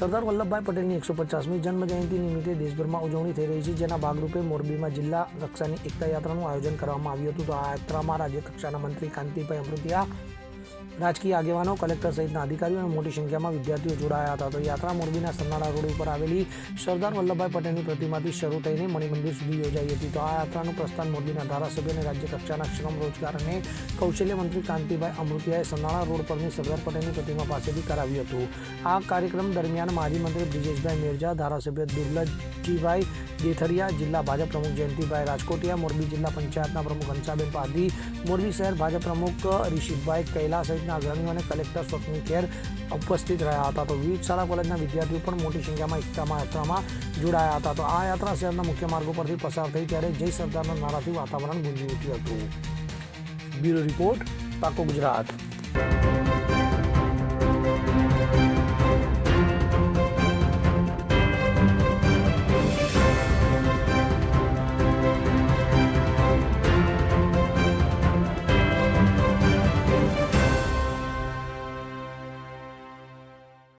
સરદાર વલ્લભભાઈ પટેલની એકસો પચાસમી જન્મજયંતિ નિમિત્તે દેશભરમાં ઉજવણી થઈ રહી છે, જેના ભાગરૂપે મોરબીમાં જિલ્લા કક્ષાની એકતા યાત્રાનું આયોજન કરવામાં આવ્યું હતું. તો આ યાત્રામાં રાજ્ય કક્ષાના મંત્રી કાંતિભાઈ અમૃતિયા રાજકીય આગેવાનો, કલેક્ટર સહિતના અધિકારીઓ અને મોટી સંખ્યામાં વિદ્યાર્થીઓ જોડાયા હતા. તો યાત્રા મોરબીના સન્નાળા રોડ ઉપર આવેલી સરદાર વલ્લભભાઈ પટેલની પ્રતિમાથી શરૂ થઈને મણિમંદિર સુધી યોજાઈ હતી. તો આ યાત્રાનું પ્રસ્થાન મોરબીના ધારાસભ્ય અને રાજ્ય કક્ષાના શ્રમ રોજગાર અને કૌશલ્ય મંત્રી કાંતિભાઈ અમૃતિયાએ સરનાળા રોડ પરની સરદાર પટેલની પ્રતિમા પાસેથી કરાવ્યું હતું. આ કાર્યક્રમ દરમિયાન માજી મંત્રી બ્રિજેશભાઈ મેરજા, ધારાસભ્ય દુર્લભજીભાઈ દેથરિયા, જિલ્લા ભાજપ પ્રમુખ જયંતિભાઈ રાજકોટિયા, મોરબી જિલ્લા પંચાયતના પ્રમુખ હંસાબેન પાધી મોરબી શહેર ભાજપ પ્રમુખ ઋષિભાઈ કૈલા સહિતના અગ્રણીઓ અને કલેક્ટર સ્વપ્નિલ ખેર ઉપસ્થિત રહ્યા હતા. તો વિવિધ શાળા કોલેજના વિદ્યાર્થીઓ પણ મોટી સંખ્યામાં એકતામાં યાત્રામાં જોડાયા હતા. તો આ યાત્રા શહેરના મુખ્ય માર્ગો પરથી પસાર થઈ ત્યારે જય સરદારના નારાથી વાતાવરણ ગુંજી ઉઠ્યું હતું. બ્યુરો રિપોર્ટ પાકો ગુજરાત.